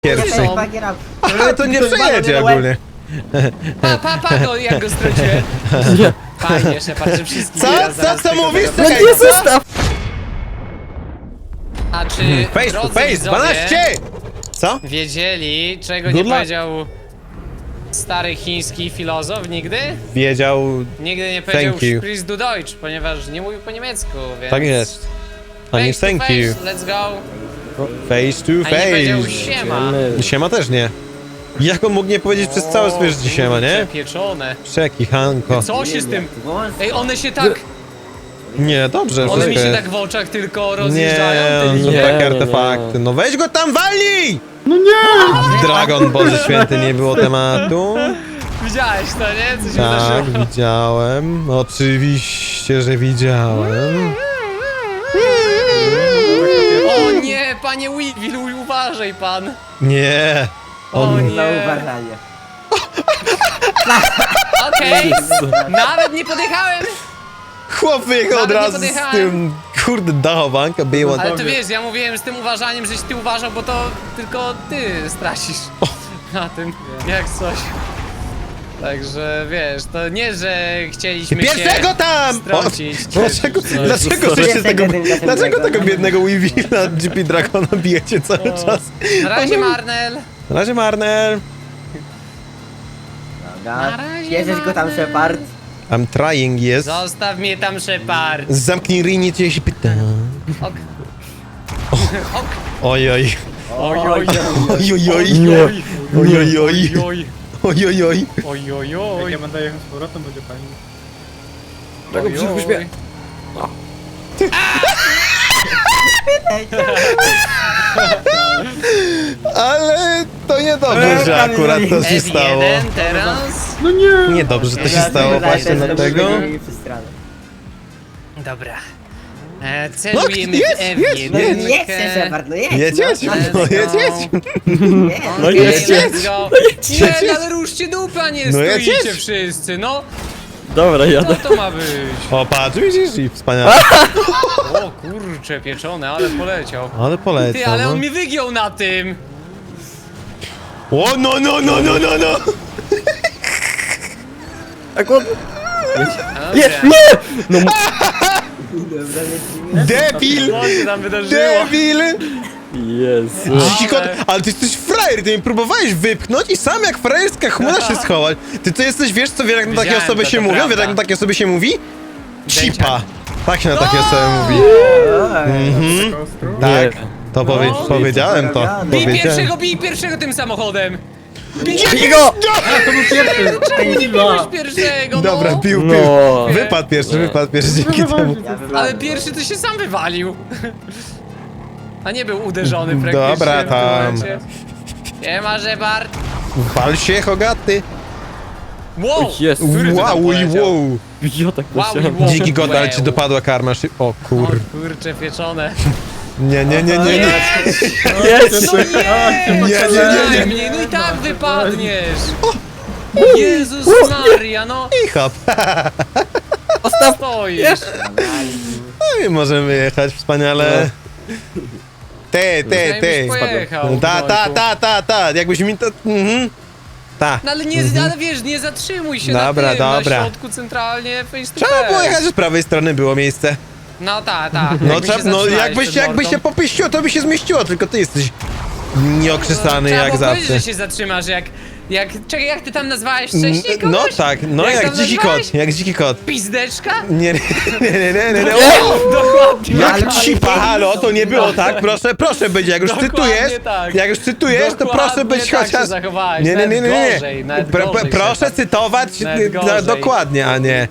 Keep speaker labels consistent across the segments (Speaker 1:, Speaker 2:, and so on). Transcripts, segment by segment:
Speaker 1: Pierwszy. Ale to nie przejedzie ogólnie.
Speaker 2: Pa, pa, pa, no jak go strąciłem. Fajnie, Shepard, że wszystkich
Speaker 1: Co? Co? Co mówisz?
Speaker 3: No
Speaker 1: Czekaj,
Speaker 3: nie
Speaker 1: co?
Speaker 2: A czy
Speaker 1: Face to
Speaker 2: drodzy
Speaker 1: face,
Speaker 2: widzowie
Speaker 1: 12! Co?
Speaker 2: wiedzieli, czego
Speaker 1: Good
Speaker 2: nie
Speaker 1: luck.
Speaker 2: powiedział stary chiński filozof nigdy?
Speaker 1: Wiedział...
Speaker 2: Nigdy nie powiedział
Speaker 1: Thank you.
Speaker 2: Du Deutsch, ponieważ nie mówił po niemiecku, więc...
Speaker 1: Tak jest.
Speaker 2: Face to
Speaker 1: thank you.
Speaker 2: Let's go.
Speaker 1: Face to
Speaker 2: A nie powiedział
Speaker 1: face.
Speaker 2: siema.
Speaker 1: Siema też nie. Jak on mógł nie powiedzieć przez całe swoje życie siema, nie?
Speaker 2: Pieczone.
Speaker 1: Przekichanko.
Speaker 2: Co się z tym... Ej, one się tak...
Speaker 1: Nie, dobrze,
Speaker 2: One mi
Speaker 1: wszystko
Speaker 2: się
Speaker 1: jest.
Speaker 2: tak w oczach tylko
Speaker 1: Nie,
Speaker 2: rozjeżdżają, te
Speaker 1: no.
Speaker 3: Nie,
Speaker 1: takie
Speaker 3: nie,
Speaker 1: artefakty.
Speaker 3: nie.
Speaker 1: No weź go tam walnij! No nie! Dragon Boże Święty, nie było tematu.
Speaker 2: Widziałeś to, nie? Co się
Speaker 1: Tak,
Speaker 2: wydarzyło?
Speaker 1: widziałem. Oczywiście, że widziałem.
Speaker 2: Panie Weevil, uważaj pan.
Speaker 1: Nie.
Speaker 2: O
Speaker 1: On...
Speaker 2: nie.
Speaker 4: Na uważanie.
Speaker 2: Okej, nawet nie podjechałem.
Speaker 1: Chłop wyjechał od
Speaker 2: Nawet nie
Speaker 1: razu z
Speaker 2: podjechałem.
Speaker 1: tym, kurde, dachowanka była.
Speaker 2: Ale to wiesz, ja mówiłem z tym uważaniem, żeś ty uważał, bo to tylko ty stracisz na tym, jak coś. Także wiesz, to nie, że chcieliśmy
Speaker 1: Pierwszego
Speaker 2: cię
Speaker 1: tam!
Speaker 2: Strącić. czy-
Speaker 1: dlaczego,
Speaker 2: czy coś.
Speaker 1: dlaczego, z tego,
Speaker 4: dynka
Speaker 1: dlaczego
Speaker 4: tego.
Speaker 1: biednego Weevila GP Dragona bijecie cały
Speaker 2: O.
Speaker 1: czas?
Speaker 2: Na razie Marnel.
Speaker 1: Na razie Marnel.
Speaker 4: Dobra.
Speaker 2: Na razie
Speaker 4: Bierzesz go tam,
Speaker 2: mamy.
Speaker 4: Shepard.
Speaker 1: I'm trying, yes.
Speaker 2: Zostaw mnie tam, Shepard.
Speaker 1: Zamknij ryj, nie cię się pyta.
Speaker 2: Ok. Ok.
Speaker 1: Oj, oj.
Speaker 2: Oj, oj,
Speaker 1: Oj, oj, oj.
Speaker 3: Nie.
Speaker 1: Oj, oj, oj.
Speaker 2: Oj,
Speaker 1: Oj, oj, oj.
Speaker 2: oj, oj,
Speaker 5: Jak ja będę jechał z powrotem, będzie fajnie.
Speaker 3: Czego
Speaker 2: Oj,
Speaker 3: przypuść
Speaker 2: oj.
Speaker 3: mnie?
Speaker 1: Ale to niedobrze, że akurat to się stało.
Speaker 2: F1 teraz.
Speaker 5: No nie!
Speaker 1: Niedobrze, że to się stało właśnie dlatego.
Speaker 2: Dobra. E, celujemy
Speaker 1: No, jedź,
Speaker 2: w
Speaker 1: jedź,
Speaker 4: No
Speaker 2: F1.
Speaker 4: nie chcę, Shepard, no jedź.
Speaker 1: Jedzieć?
Speaker 2: Let's
Speaker 1: No
Speaker 2: go.
Speaker 1: jedzieć?
Speaker 4: Nie.
Speaker 3: No
Speaker 2: Okej,
Speaker 3: jedź,
Speaker 2: let's go. Nie, no ale ruszcie dupę, a nie
Speaker 1: No jedź,
Speaker 2: stoicie
Speaker 1: jedź.
Speaker 2: wszyscy, no.
Speaker 3: Dobra,
Speaker 2: Co
Speaker 3: jadę.
Speaker 2: to ma być?
Speaker 1: O, patrz, widzisz? I wspaniale.
Speaker 2: O kurcze, pieczone, ale poleciał.
Speaker 1: Ale
Speaker 2: Ty,
Speaker 1: polecam.
Speaker 2: ale
Speaker 1: no.
Speaker 2: on mi wygiął na tym.
Speaker 1: O, no, no, no, no, no, no!
Speaker 3: Tak on...
Speaker 2: Dobra.
Speaker 3: Nie, nie! No.
Speaker 1: Debil!
Speaker 2: Co się tam wydarzyło?
Speaker 1: Debil!
Speaker 3: Jezu.
Speaker 2: Ale-
Speaker 1: ty jesteś frajer, ty mnie próbowałeś wypchnąć i sam jak frajerska chmura się schować. Ty to jesteś, wiesz co, wiesz jak na takie
Speaker 2: Widziałem
Speaker 1: osoby
Speaker 2: to,
Speaker 1: się
Speaker 2: to
Speaker 1: mówią? Wiesz jak na takie osoby się mówi? Cipa. Tak się na takie osoby mówi.
Speaker 5: Kostru?
Speaker 1: Tak, to powie
Speaker 2: No.
Speaker 1: powiedziałem to.
Speaker 2: Bij
Speaker 1: Powiedziałem.
Speaker 2: pierwszego, bij pierwszego tym samochodem.
Speaker 3: Jego!
Speaker 5: To był pierwszy!
Speaker 2: Czemu nie biłeś pierwszego, no?
Speaker 1: Dobra, pił, pił.
Speaker 3: No.
Speaker 1: Wypadł pierwszy, wypadł pierwszy dzięki temu.
Speaker 2: Ale pierwszy to się sam wywalił. A nie był uderzony praktycznie
Speaker 1: Dobra,
Speaker 2: w tym
Speaker 1: tam.
Speaker 2: momencie. Nie ma, że Bart.
Speaker 1: Wal się, Hogaty.
Speaker 2: Wow!
Speaker 3: Jezu.
Speaker 2: który to tam
Speaker 1: Wow, i
Speaker 2: poleciał?
Speaker 1: wow.
Speaker 3: Ja tak
Speaker 2: Wow, wow.
Speaker 1: Dziki god, ale ci dopadła karma. szy- O
Speaker 2: O
Speaker 1: kur...
Speaker 2: kurcze, pieczone.
Speaker 1: Nie, nie, nie, nie, nie.
Speaker 3: Jest!
Speaker 2: No nie!
Speaker 1: Nie, nie, nie, nie.
Speaker 2: mnie, no i tak wypadniesz! Jezus Maria, no
Speaker 1: I hop.
Speaker 2: Stoisz!
Speaker 1: No i możemy jechać wspaniale. Ty, ty,
Speaker 2: Jakbyś
Speaker 1: ty.
Speaker 2: pojechał,
Speaker 1: Ta, ta,
Speaker 2: Wojtku.
Speaker 1: ta, ta, ta. Jakbyś mi to... Mhm. Ta.
Speaker 2: No ale nie, ale wiesz, nie zatrzymuj się
Speaker 1: Dobra,
Speaker 2: na tym,
Speaker 1: dobra.
Speaker 2: na środku centralnie face to
Speaker 1: Trzeba było jechać, z prawej strony było miejsce.
Speaker 2: No tak, tak.
Speaker 1: No,
Speaker 2: jakby
Speaker 1: trzeba,
Speaker 2: się
Speaker 1: no jakbyś,
Speaker 2: przed
Speaker 1: jakby
Speaker 2: mordą.
Speaker 1: się popyściło, to by się zmieściło, tylko ty jesteś nieokrzesany
Speaker 2: Trzeba
Speaker 1: jak
Speaker 2: było powiedzieć,
Speaker 1: zawsze.
Speaker 2: że się zatrzymasz, jak... jak czekaj, jak ty tam nazwałeś wcześniej
Speaker 1: No
Speaker 2: kogoś?
Speaker 1: tak, no
Speaker 2: Jak
Speaker 1: jak,
Speaker 2: tam
Speaker 1: dziki
Speaker 2: nazwałeś?
Speaker 1: kot, jak dziki kot.
Speaker 2: Pizdeczka?
Speaker 1: Nie, nie, nie, nie, nie, nie, nie.
Speaker 2: Dokładnie.
Speaker 1: Jak cipa, halo, to nie było tak, proszę, proszę być, jak już
Speaker 2: Dokładnie
Speaker 1: cytujesz,
Speaker 2: tak.
Speaker 1: jak już cytujesz, to
Speaker 2: Dokładnie
Speaker 1: proszę być
Speaker 2: tak
Speaker 1: chociaż...
Speaker 2: się zachowałeś,
Speaker 1: Nie, nie, nie, nie,
Speaker 2: nawet
Speaker 1: nie.
Speaker 2: gorzej, nawet
Speaker 1: Pro- pro-
Speaker 2: gorzej,
Speaker 1: Proszę
Speaker 2: Stefan.
Speaker 1: cytować
Speaker 2: Nawet gorzej.
Speaker 1: dokładnie, a nie...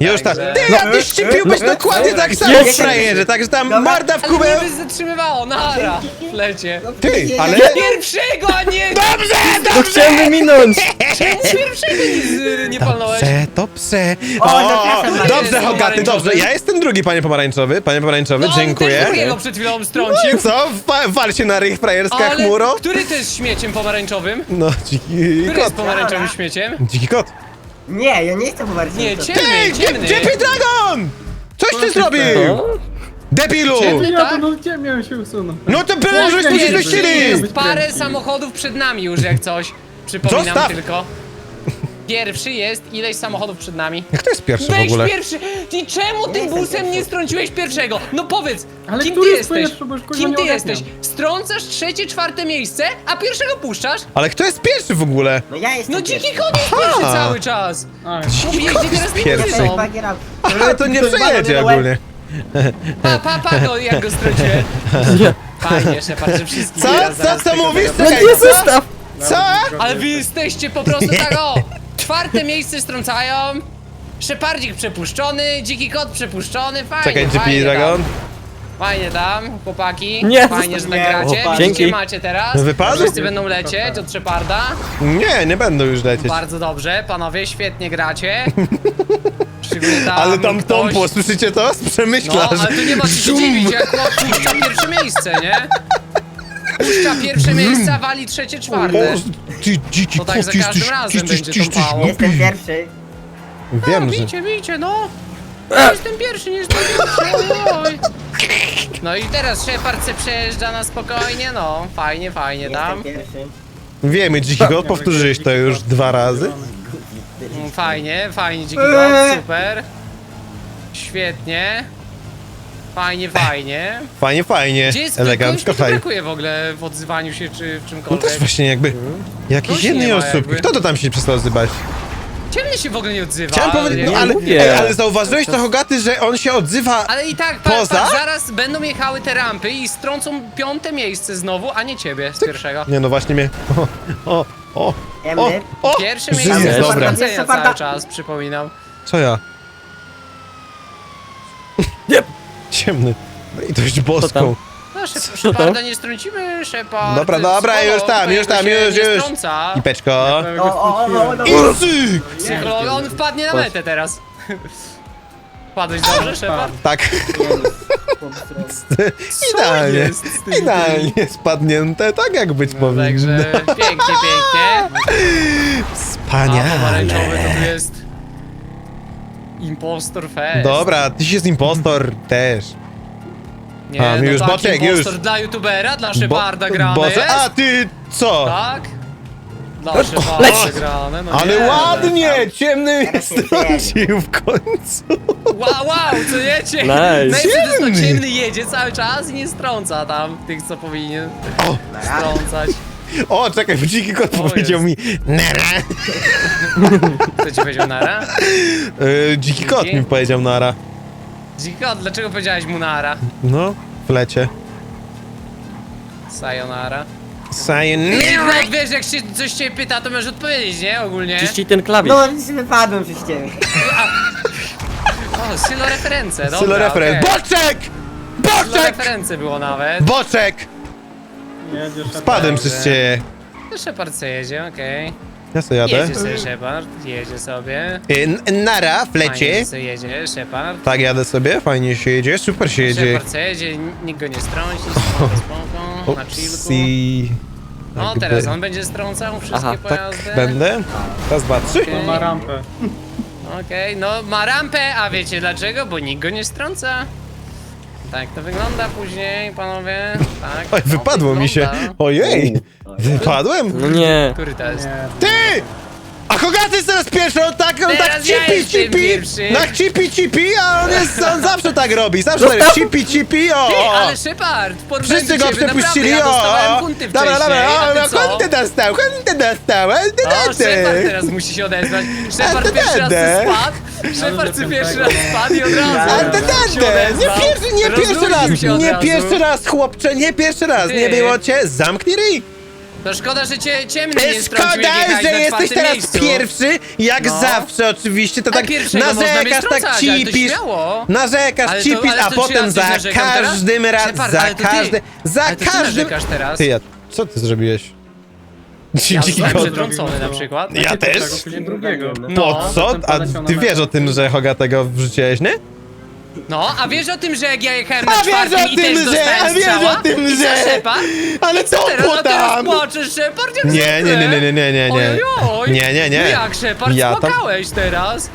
Speaker 1: Już tak. Ty, a ty szczypiłbyś dokładnie tak samo,
Speaker 3: Jest.
Speaker 1: frajerze, także tam
Speaker 4: Dobra.
Speaker 1: morda w
Speaker 2: Ale
Speaker 1: kubę...
Speaker 2: mnie by zatrzymywało, nara, w lecie.
Speaker 1: Ty, ale...
Speaker 2: Pierwszego, a nie...
Speaker 1: Dobrze,
Speaker 3: No chciałem wyminąć!
Speaker 2: Czemu pierwszego nic y, nie palnąłeś?
Speaker 1: Dobrze, dobrze.
Speaker 4: O, zapraszam
Speaker 1: dobrze, Hogaty,
Speaker 2: pomarańczowy.
Speaker 1: dobrze. Ja jestem drugi, panie pomarańczowy. Panie pomarańczowy,
Speaker 2: No, on
Speaker 1: dziękuję.
Speaker 2: też drugiego przed chwilą strącił.
Speaker 1: Co? Wa- Wal się na rych, frajerska
Speaker 2: Ale
Speaker 1: chmuro.
Speaker 2: który to jest śmieciem pomarańczowym?
Speaker 1: No, dziki
Speaker 2: Który
Speaker 1: kot.
Speaker 2: jest pomarańczowym śmieciem?
Speaker 1: Dziki kot.
Speaker 4: Nie, ja nie chcę pomarzyć.
Speaker 2: Nie, ciemny,
Speaker 1: Ty,
Speaker 2: ciemny.
Speaker 1: Dragon! Coś ty zrobił!
Speaker 3: No?
Speaker 1: Debilu!
Speaker 2: Ciemny?
Speaker 5: Ja to
Speaker 2: Tak?
Speaker 5: no się usunąć?
Speaker 1: No to było, żeśmy się zmieścili!
Speaker 2: Jest parę samochodów przed nami już jak coś. Przypominam
Speaker 1: Zostaw!
Speaker 2: tylko. Pierwszy jest ileś samochodów przed nami.
Speaker 1: Kto jest pierwszy w
Speaker 2: Weź
Speaker 1: ogóle?
Speaker 2: pierwszy! I czemu tym busem nie
Speaker 4: pierwszy.
Speaker 2: strąciłeś pierwszego? No powiedz,
Speaker 5: Ale
Speaker 2: kim ty
Speaker 5: który jest
Speaker 2: jesteś?
Speaker 5: pierwszy, bo już kurwa
Speaker 2: Kim
Speaker 5: nie
Speaker 2: ty
Speaker 5: ogarniam.
Speaker 2: jesteś? Strącasz trzecie, czwarte miejsce, a pierwszego puszczasz?
Speaker 1: Ale kto jest pierwszy w ogóle?
Speaker 4: No ja jestem
Speaker 2: No dziki
Speaker 4: pierwszy.
Speaker 2: kot jest pierwszy cały czas!
Speaker 5: A,
Speaker 2: Mówi,
Speaker 1: kot jest
Speaker 2: teraz
Speaker 1: pierwszy.
Speaker 4: out.
Speaker 1: Ale to nie
Speaker 4: To
Speaker 1: przejedzie ogólnie.
Speaker 2: Pa, pa, pa go, jak go strąciłem. Fajnie, Szepard, że wszystkich
Speaker 1: Co?
Speaker 2: teraz
Speaker 1: Co?
Speaker 2: zaraz
Speaker 1: Co
Speaker 2: tego
Speaker 1: mówisz?
Speaker 3: No
Speaker 1: Czekaj,
Speaker 3: nie
Speaker 1: co?
Speaker 3: zostaw!
Speaker 1: Co?
Speaker 2: Ale wy jesteście po prostu tak o! Czwarte miejsce strącają, Szepardzik przepuszczony, dziki kot przepuszczony, fajnie,
Speaker 1: Czekaj, GP
Speaker 2: fajnie
Speaker 1: Dragon.
Speaker 2: Tam. Fajnie tam, chłopaki.
Speaker 3: Nie,
Speaker 2: Fajnie, że
Speaker 4: nie.
Speaker 3: Chłopaki.
Speaker 2: Widzicie,
Speaker 3: Dzięki.
Speaker 2: macie teraz.
Speaker 1: Wypadł?
Speaker 2: Wszyscy będą lecieć od Szeparda.
Speaker 1: Nie, nie będą już lecieć.
Speaker 2: Bardzo dobrze, panowie, świetnie gracie. Szczególnie tam
Speaker 1: Ale tam
Speaker 2: ktoś...
Speaker 1: Tompo, słyszycie to? Z
Speaker 2: No,
Speaker 1: przemyśla,
Speaker 2: ale tu nie ma co się dziwić, jak chłop puszcza pierwsze miejsce, nie? Puszcza pierwsze miejsce, a wali trzecie,
Speaker 1: O,
Speaker 2: czwarte.
Speaker 1: ty dziki
Speaker 2: To tak za
Speaker 1: kot,
Speaker 2: każdym
Speaker 1: jesteś-
Speaker 2: razem
Speaker 1: jesteś-
Speaker 2: będzie
Speaker 1: jesteś
Speaker 2: tąpało.
Speaker 1: głupi.
Speaker 4: Jestem pierwszy.
Speaker 1: Wiem,
Speaker 2: no,
Speaker 1: że...
Speaker 2: Widzicie, widzicie, no. Ja jestem pierwszy, nie jestem pierwszy, oj. No i teraz Shepard se przejeżdża na spokojnie, no. Fajnie, fajnie
Speaker 4: Jestem
Speaker 2: tam.
Speaker 4: pierwszy.
Speaker 1: Wiemy, dziki kot, powtórzyłeś to już dwa razy.
Speaker 2: Mm, Fajnie, fajnie, dziki god, super. Świetnie. Fajnie, fajnie.
Speaker 1: Fajnie, fajnie.
Speaker 2: Gdzie jest
Speaker 1: Elegancko,
Speaker 2: kogoś
Speaker 1: hej.
Speaker 2: brakuje w ogóle w odzywaniu się czy w
Speaker 1: No
Speaker 2: czymkolwiek.
Speaker 1: też właśnie jakby... Jakiejś
Speaker 2: Gości
Speaker 1: jednej
Speaker 2: ma
Speaker 1: osobki.
Speaker 2: jakby.
Speaker 1: Kto to tam się przestał odzywać?
Speaker 2: Ciemny się w ogóle nie odzywa.
Speaker 1: Chciałem powiedzieć,
Speaker 2: nie-
Speaker 1: no, ale,
Speaker 3: mówię.
Speaker 1: ej, ale zauważyłeś to, Hogaty, że on się odzywa...
Speaker 2: Ale i tak, pa,
Speaker 1: Poza?
Speaker 2: pa, zaraz będą jechały te rampy i strącą piąte miejsce znowu, a nie ciebie z pierwszego.
Speaker 1: Nie no, właśnie mnie... O, o, o, o, o!
Speaker 2: Pierwsze
Speaker 1: Żyje,
Speaker 2: miejsce
Speaker 3: jest.
Speaker 4: Jest
Speaker 2: cały czas, przypominam.
Speaker 1: Co ja?
Speaker 3: Nie.
Speaker 1: Ciemny. No i dość
Speaker 3: tam?
Speaker 1: boską.
Speaker 2: No, szep,
Speaker 3: to?
Speaker 2: Szeparda nie strącimy, Szepard.
Speaker 1: Dobra, dobra, już tam, już tam, już, już.
Speaker 2: Strąca.
Speaker 1: I peczko.
Speaker 4: O, o, o, o, no.
Speaker 1: I cyk!
Speaker 2: Psycholog, on wpadnie na metę teraz. Wpadłeś dobrze, Szepard?
Speaker 1: Tak. Idealnie.
Speaker 2: jest z tym?
Speaker 1: Idealnie spadnięte, tak jak być powinno.
Speaker 2: Także pięknie, pięknie. A pomarańczowy to tu jest... Impostor Fest.
Speaker 1: Dobra, tyś jest impostor też.
Speaker 2: Nie,
Speaker 1: A,
Speaker 2: no
Speaker 1: już
Speaker 2: tak,
Speaker 1: Boczek,
Speaker 2: impostor
Speaker 1: już.
Speaker 2: dla youtubera, dla
Speaker 1: Bo-
Speaker 2: Szeparda grane
Speaker 1: Boże,
Speaker 2: jest.
Speaker 1: a ty co?
Speaker 2: Tak? Dla Szeparda grane, no
Speaker 1: Ale
Speaker 2: nie,
Speaker 1: ładnie! Ciemny mnie
Speaker 4: się
Speaker 1: strącił w końcu.
Speaker 2: Wow, wow, co jecie?
Speaker 3: Nice.
Speaker 2: To jest to,
Speaker 1: Ciemny.
Speaker 2: ciemny jedzie cały czas i nie strąca tam tych, co powinien
Speaker 1: O,
Speaker 2: strącać.
Speaker 1: O czekaj, bo dziki kot
Speaker 2: O,
Speaker 1: powiedział mi nara.
Speaker 2: Kto ci powiedział nara?
Speaker 1: Yy, dziki kot mi powiedział nara.
Speaker 2: Dziko, dlaczego powiedziałeś mu nara?
Speaker 1: No, w lecie.
Speaker 2: Sayonara.
Speaker 1: Sayonara.
Speaker 2: No wiesz, jak się coś cię pyta, to możesz odpowiedzieć, nie? Ogólnie.
Speaker 3: Czyści ten klawisz.
Speaker 4: No, już wypadłem przez ciebie.
Speaker 2: O, sylo reference, dobra,
Speaker 1: Sylo referent.
Speaker 2: okej.
Speaker 1: Boczek!
Speaker 2: Sylo
Speaker 1: Boczek!
Speaker 2: reference było nawet.
Speaker 1: Boczek!
Speaker 5: Jedziesz,
Speaker 1: Spadłem przez ciebie.
Speaker 2: To Shepard se jedzie, okej.
Speaker 1: Ja sobie jadę.
Speaker 2: Jedzie sobie Shepard, jedzie sobie.
Speaker 1: Y, n- Nara, w
Speaker 2: Fajnie
Speaker 1: lecie.
Speaker 2: se jedzie Shepard.
Speaker 1: Tak, jadę sobie, fajnie się jedzie, super się jedzie.
Speaker 2: Shepard se jedzie, nikt go nie strąci, spoko, spoko, na chillku.
Speaker 1: Upsi.
Speaker 2: No
Speaker 1: Jakby-
Speaker 2: teraz on będzie strącał wszystkie
Speaker 3: Aha, tak
Speaker 2: pojazdy.
Speaker 1: Będę? Raz, dwa, trzy.
Speaker 5: No ma rampę.
Speaker 2: Okej, no ma rampę, a wiecie dlaczego? Bo nikt go nie strąca. Tak to wygląda później, panowie. Tak.
Speaker 1: Oj,
Speaker 2: to
Speaker 1: wypadło mi się.
Speaker 2: wygląda.
Speaker 1: Ojej. Wypadłem?
Speaker 3: No nie.
Speaker 2: Który to jest?
Speaker 5: Nie.
Speaker 1: Ty! A Hogaty jest teraz pierwszy, on tak, on tak
Speaker 2: Teraz ja
Speaker 1: cipi,
Speaker 2: jestem
Speaker 1: cipi,
Speaker 2: pierwszy.
Speaker 1: tak cipi, cipi, a on jest, on zawsze tak robi, zawsze tak cipi, cipi, o,
Speaker 2: Ty,
Speaker 1: o.
Speaker 2: ale Shepard,
Speaker 1: Wszyscy go
Speaker 2: ciebie,
Speaker 1: przepuścili,
Speaker 2: naprawdę, ja
Speaker 1: o,
Speaker 2: dostałem
Speaker 1: o.
Speaker 2: kunty
Speaker 1: Dobra,
Speaker 2: wcześniej,
Speaker 1: dobra,
Speaker 2: a
Speaker 1: o,
Speaker 2: ty
Speaker 1: no,
Speaker 2: co?
Speaker 1: kunty dostał, kunty dostał, kunty
Speaker 2: O, Shepard teraz musi się odezwać. Shepard pierwszy raz
Speaker 1: będę.
Speaker 2: spadł. Shepard
Speaker 5: że
Speaker 2: pierwszy raz spadł i od razu się
Speaker 1: będę, nie
Speaker 2: odezwał.
Speaker 1: pierwszy, nie pierwszy
Speaker 2: Rozluźnił
Speaker 1: raz,
Speaker 2: się od
Speaker 1: nie
Speaker 2: razu.
Speaker 1: pierwszy raz, chłopcze, nie pierwszy raz,
Speaker 2: Ty.
Speaker 1: nie było cię, zamknij ryj.
Speaker 2: To szkoda, że cię ciemny strącił,
Speaker 1: Szkoda, że jesteś teraz
Speaker 2: miejscu.
Speaker 1: pierwszy, jak
Speaker 2: No.
Speaker 1: zawsze oczywiście, to
Speaker 2: A
Speaker 1: tak
Speaker 2: pierwszego można mnie
Speaker 1: narzekasz, tak
Speaker 2: ale to
Speaker 1: cipisz,
Speaker 2: śmiało.
Speaker 1: narzekasz,
Speaker 2: Ale to-
Speaker 1: cipisz,
Speaker 2: ale
Speaker 1: a
Speaker 2: czy
Speaker 1: potem
Speaker 2: ja
Speaker 1: za
Speaker 2: coś narzekam teraz?
Speaker 1: każdym razem,
Speaker 2: Shepard,
Speaker 1: za
Speaker 2: ale to ty.
Speaker 1: każdym, za
Speaker 2: Ale to ty
Speaker 1: każdym...
Speaker 2: narzekasz teraz.
Speaker 1: Ty, ja, co ty zrobiłeś?
Speaker 2: Ja
Speaker 1: Dziki
Speaker 2: zostałem
Speaker 1: kot.
Speaker 2: przetrącony na przykład.
Speaker 1: Ja
Speaker 5: Najpierw
Speaker 1: też?
Speaker 5: później drugiego.
Speaker 2: No.
Speaker 1: Po co? A ty wiesz o tym, że Hoga tego wrzuciłeś, nie?
Speaker 2: No, a wiesz o tym, że jak ja jechałem na
Speaker 1: A wiesz
Speaker 2: czwartym
Speaker 1: o tym, że-
Speaker 2: dostałem
Speaker 1: a wiesz
Speaker 2: strzała?
Speaker 1: o tym,
Speaker 2: I co,
Speaker 1: że-
Speaker 2: Shepard?
Speaker 1: Ale co
Speaker 2: Teraz, a teraz płaczesz, Shepard, jak
Speaker 1: Nie, nie,
Speaker 2: zwykle.
Speaker 1: nie, nie, nie, nie, nie, nie.
Speaker 2: Ojojoj.
Speaker 1: Nie, nie, nie.
Speaker 2: Jak, Shepard,
Speaker 1: Ja tam-
Speaker 2: spłakałeś teraz?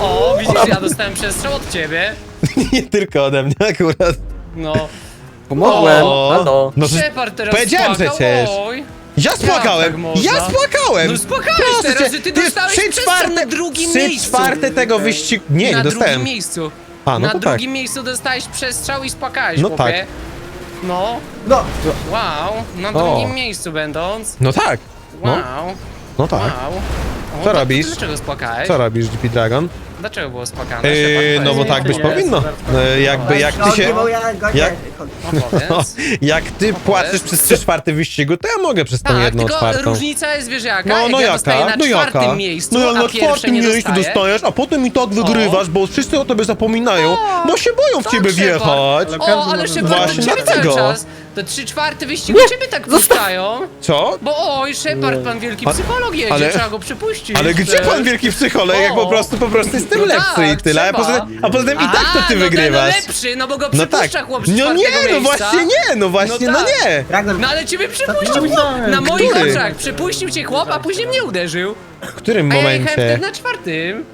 Speaker 2: O, widzisz, ja dostałem przestrzał od ciebie.
Speaker 1: Nie tylko ode mnie akurat.
Speaker 2: No.
Speaker 3: Pomogłem,
Speaker 1: O,
Speaker 3: halo.
Speaker 1: No to
Speaker 2: Shepard teraz
Speaker 1: powiedziałem
Speaker 2: spłakał,
Speaker 1: przecież.
Speaker 2: Oj.
Speaker 1: ja
Speaker 2: tak
Speaker 1: spłakałem!
Speaker 2: można?
Speaker 1: Ja spłakałem!
Speaker 2: No spłakałeś teraz,
Speaker 1: cię,
Speaker 2: że ty
Speaker 1: to jest
Speaker 2: dostałeś
Speaker 1: trzy
Speaker 2: przestrzał
Speaker 1: czwarte,
Speaker 2: na drugim
Speaker 1: trzy
Speaker 2: miejscu.
Speaker 1: czwarte tego wyścigu... Nie,
Speaker 2: na
Speaker 1: nie dostałem.
Speaker 2: drugim miejscu.
Speaker 1: A, no
Speaker 2: na
Speaker 1: to tak.
Speaker 2: drugim miejscu dostałeś przestrzał i spłakałeś,
Speaker 1: No
Speaker 2: chłopie.
Speaker 1: tak.
Speaker 2: No,
Speaker 4: No,
Speaker 2: wow, na
Speaker 1: O.
Speaker 2: drugim miejscu będąc.
Speaker 1: No tak. No,
Speaker 2: Wow,
Speaker 1: no tak.
Speaker 2: wow. O,
Speaker 1: Co
Speaker 2: to-
Speaker 1: robisz?
Speaker 2: Dlaczego spłakałeś?
Speaker 1: Co robisz, GP Dragon?
Speaker 2: Dlaczego było spłakane?
Speaker 1: Yy, no bo
Speaker 2: powiedz
Speaker 1: tak być
Speaker 5: Jest,
Speaker 1: powinno. No, jakby jak
Speaker 4: no,
Speaker 1: ty się...
Speaker 4: bo ja go
Speaker 1: jak-
Speaker 2: No
Speaker 1: No,
Speaker 2: powiedz.
Speaker 1: jak ty płaczesz przez trzy czwarte wyścigu, to ja mogę przez tą
Speaker 2: Tak,
Speaker 1: jedną
Speaker 2: tylko
Speaker 1: czwartą.
Speaker 2: różnica jest, wiesz jaka?
Speaker 1: No,
Speaker 2: jak
Speaker 1: no
Speaker 2: ja
Speaker 1: jaka?
Speaker 2: na
Speaker 1: no
Speaker 2: czwartym
Speaker 1: jaka?
Speaker 2: miejscu,
Speaker 1: no,
Speaker 2: a
Speaker 1: na
Speaker 2: pierwsze
Speaker 1: czwartym
Speaker 2: nie
Speaker 1: miejscu
Speaker 2: dostaję.
Speaker 1: dostajesz, a potem i tak wygrywasz, bo wszyscy o tobie zapominają,
Speaker 2: O,
Speaker 1: bo się boją w
Speaker 2: tak,
Speaker 1: ciebie wjechać.
Speaker 2: O, ale
Speaker 5: może-
Speaker 2: Shepard,
Speaker 1: Właśnie
Speaker 2: to ciebie
Speaker 1: dlatego.
Speaker 2: cały czas. To trzy czwarte wyścigu ciebie tak puszczają.
Speaker 1: Co?
Speaker 2: Bo oj, Shepard, pan wielki
Speaker 1: A-
Speaker 2: psycholog jedzie,
Speaker 1: ale-
Speaker 2: trzeba go przypuścić.
Speaker 1: Ale gdzie pan wielki psycholog, jak
Speaker 2: O.
Speaker 1: po prostu po prostu jestem
Speaker 2: No
Speaker 1: lepszy
Speaker 2: tak,
Speaker 1: i tyle, a
Speaker 2: trzeba.
Speaker 1: poza, tym- a poza tym i tak to ty
Speaker 2: no
Speaker 1: wygrywasz.
Speaker 2: Ten lepszy, no bo go
Speaker 1: No tak.
Speaker 2: przypuszcza chłop z
Speaker 1: No nie,
Speaker 2: czwartego
Speaker 1: no
Speaker 2: miejsca.
Speaker 1: właśnie nie, no właśnie,
Speaker 2: No
Speaker 1: no
Speaker 2: tak.
Speaker 1: nie.
Speaker 2: No ale ciebie przypuścił chłop,
Speaker 5: myślałem.
Speaker 2: na moich
Speaker 1: Który?
Speaker 2: oczach. Przypuścił cię chłop, a później mnie uderzył.
Speaker 1: W którym
Speaker 2: A ja jechałem
Speaker 1: momencie?
Speaker 2: wtedy na czwartym.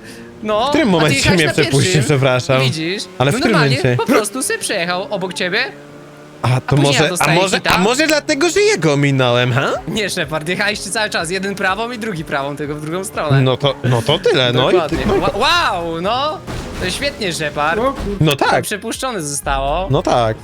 Speaker 2: No,
Speaker 1: W którym
Speaker 2: a ty
Speaker 1: momencie
Speaker 2: jechałeś
Speaker 1: mnie
Speaker 2: na
Speaker 1: przepuścił,
Speaker 2: pierwszym.
Speaker 1: przepraszam?
Speaker 2: Widzisz?
Speaker 1: Ale w
Speaker 2: no
Speaker 1: którym
Speaker 2: normalnie
Speaker 1: momencie?
Speaker 2: po prostu sobie przejechał obok ciebie.
Speaker 1: A to
Speaker 2: później ja
Speaker 1: może, a
Speaker 2: dostaję
Speaker 1: może,
Speaker 2: hita.
Speaker 1: a może dlatego, że jego minąłem, ha?
Speaker 2: Nie, Shepard, jechaliście cały czas, jeden prawą i drugi prawą, tylko w drugą stronę.
Speaker 1: No to, no to tyle, no i ty,
Speaker 2: Dokładnie.
Speaker 1: no,
Speaker 2: Wow, no! To świetnie, Shepard.
Speaker 1: No
Speaker 2: To
Speaker 1: tak,
Speaker 2: przepuszczone zostało.
Speaker 1: no tak,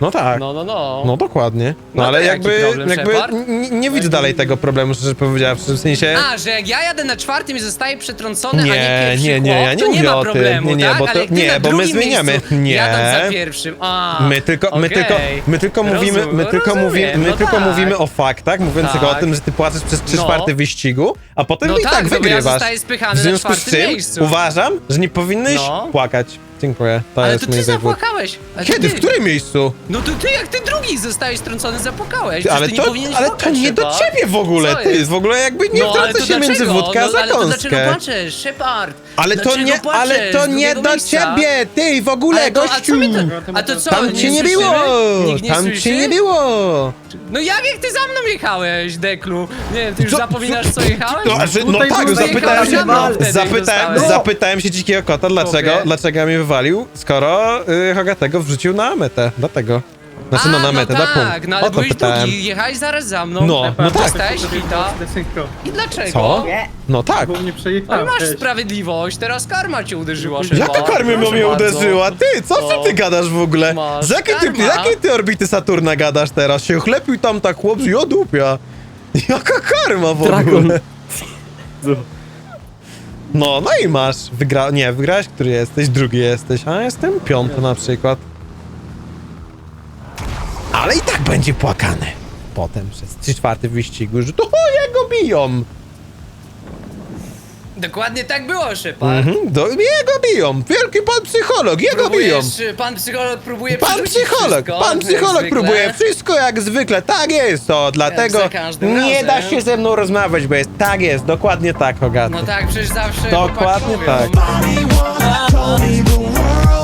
Speaker 1: no tak.
Speaker 2: No, no, no.
Speaker 1: No dokładnie. No,
Speaker 2: No
Speaker 1: ale
Speaker 2: jaki
Speaker 1: jakby,
Speaker 2: problem,
Speaker 1: jakby
Speaker 2: Shepard?
Speaker 1: n- nie widzę dalej tego problemu, szczerze powiedziawszy, w sensie...
Speaker 2: A, że jak ja jadę na czwartym i zostaję przetrącony, a nie
Speaker 1: Nie,
Speaker 2: pierwszy
Speaker 1: nie, nie,
Speaker 2: chłop,
Speaker 1: ja nie
Speaker 2: to nie
Speaker 1: mówię
Speaker 2: ma
Speaker 1: o tym.
Speaker 2: problemu,
Speaker 1: Nie, nie,
Speaker 2: tak?
Speaker 1: bo to-
Speaker 2: Ale jak ty
Speaker 1: nie,
Speaker 2: na
Speaker 1: bo my
Speaker 2: drugim
Speaker 1: zmieniamy.
Speaker 2: miejscu,
Speaker 1: Nie.
Speaker 2: Jadąc za pierwszym, a,
Speaker 1: My tylko, my
Speaker 2: okej.
Speaker 1: tylko, my tylko mówimy, my
Speaker 2: Rozumiem,
Speaker 1: tylko mówimy, my
Speaker 2: no
Speaker 1: tylko
Speaker 2: tak.
Speaker 1: mówimy o faktach, mówiąc tylko o
Speaker 2: Tak.
Speaker 1: tym, że ty płaczesz przez trzy
Speaker 2: No.
Speaker 1: czwarte wyścigu, a potem
Speaker 2: No
Speaker 1: i
Speaker 2: tak,
Speaker 1: tak
Speaker 2: no bo ja
Speaker 1: wygrywasz.
Speaker 2: zostaję spychany
Speaker 1: w
Speaker 2: na
Speaker 1: związku z
Speaker 2: czwartym
Speaker 1: czym
Speaker 2: miejscu.
Speaker 1: uważam, że nie powinnyś
Speaker 2: No.
Speaker 1: płakać. Dziękuję. To
Speaker 2: Ale
Speaker 1: jest
Speaker 2: to
Speaker 1: mój
Speaker 2: ty zapłakałeś. Ale to
Speaker 1: Kiedy?
Speaker 2: ty.
Speaker 1: W którym miejscu?
Speaker 2: No to ty, jak ty drugi zostałeś strącony, zapłakałeś. Przecież
Speaker 1: Ale
Speaker 2: ty nie
Speaker 1: to,
Speaker 2: powinieneś
Speaker 1: ale to
Speaker 2: płakać,
Speaker 1: nie do ciebie w ogóle,
Speaker 2: Co
Speaker 1: ty,
Speaker 2: jest?
Speaker 1: jest w ogóle jakby nie
Speaker 2: no, ale
Speaker 1: wtrąca
Speaker 2: to
Speaker 1: się między
Speaker 2: dlaczego?
Speaker 1: wódka a
Speaker 2: no, ale to dlaczego
Speaker 1: zakąskę.
Speaker 2: płaczesz, Shepard?
Speaker 1: Ale to
Speaker 2: Dlaczego
Speaker 1: nie,
Speaker 2: płaczesz
Speaker 1: ale to
Speaker 2: z
Speaker 1: nie
Speaker 2: drugiego
Speaker 1: do
Speaker 2: miejsca?
Speaker 1: ciebie, ty w ogóle,
Speaker 2: Ale to, a
Speaker 1: gościu!
Speaker 2: co to, a to co,
Speaker 1: Tam cię nie
Speaker 2: słyszymy?
Speaker 1: było!
Speaker 2: Nikt nie
Speaker 1: Tam
Speaker 2: słyszy?
Speaker 1: cię nie było!
Speaker 2: No jak, jak ty za mną jechałeś, Deklu? Nie wiem, ty już
Speaker 1: Co-
Speaker 2: zapominasz co jechałeś?
Speaker 1: No, no
Speaker 5: Tutaj
Speaker 1: tak,
Speaker 5: był
Speaker 1: zapytałem się,
Speaker 2: wtedy
Speaker 1: zapytałem, zapytałem się dzikiego kota, dlaczego, dlaczego mnie wywalił, skoro y, Hogatego wrzucił na metę, dlatego. Znaczy no
Speaker 2: A,
Speaker 1: na metę,
Speaker 2: no
Speaker 1: na
Speaker 2: tak,
Speaker 1: punkt.
Speaker 2: no ale
Speaker 1: o to
Speaker 2: byłeś
Speaker 1: pytałem.
Speaker 2: drugi, jechałeś zaraz za mną.
Speaker 1: No, no tak.
Speaker 2: Dostałeś hita.
Speaker 5: Desynchro.
Speaker 2: I dlaczego?
Speaker 1: Co?
Speaker 4: nie.
Speaker 1: No tak.
Speaker 5: Bo mnie
Speaker 2: Ale masz sprawiedliwość, teraz karma cię uderzyła, Shepard.
Speaker 1: Jaka karmia
Speaker 2: Proszę
Speaker 1: mnie
Speaker 2: bardzo.
Speaker 1: uderzyła? Ty, co
Speaker 2: No.
Speaker 1: ty gadasz w ogóle?
Speaker 2: Masz
Speaker 1: Z jakiej ty,
Speaker 2: karma.
Speaker 1: jakiej ty orbity Saturna gadasz teraz? Się chlepił tam tak chłop i odupia. Jaka karma w
Speaker 3: Dragon.
Speaker 1: ogóle? No, no i masz. Wygra... Nie, wygrałeś, który jesteś, drugi jesteś, a jestem piąty na przykład. Tak będzie płakane. Potem przez trzy czwarte wyścigu, że to o, jego biją.
Speaker 2: Dokładnie tak było, Shepard.
Speaker 1: Mhm, do, jego biją. Wielki pan psycholog, jego biją.
Speaker 2: Pan psycholog próbuje
Speaker 1: Pan
Speaker 2: przerzucić
Speaker 1: psycholog,
Speaker 2: wszystko,
Speaker 1: pan
Speaker 2: jak
Speaker 1: psycholog
Speaker 2: zwykle.
Speaker 1: próbuje wszystko jak zwykle, tak jest to, dlatego
Speaker 2: za każdym
Speaker 1: nie
Speaker 2: razem.
Speaker 1: da się ze mną rozmawiać, bo jest tak jest, dokładnie tak, Hogaty.
Speaker 2: No tak, przecież zawsze
Speaker 1: Dokładnie
Speaker 2: chłopaki
Speaker 1: tak.
Speaker 2: mówią.
Speaker 6: Told me the world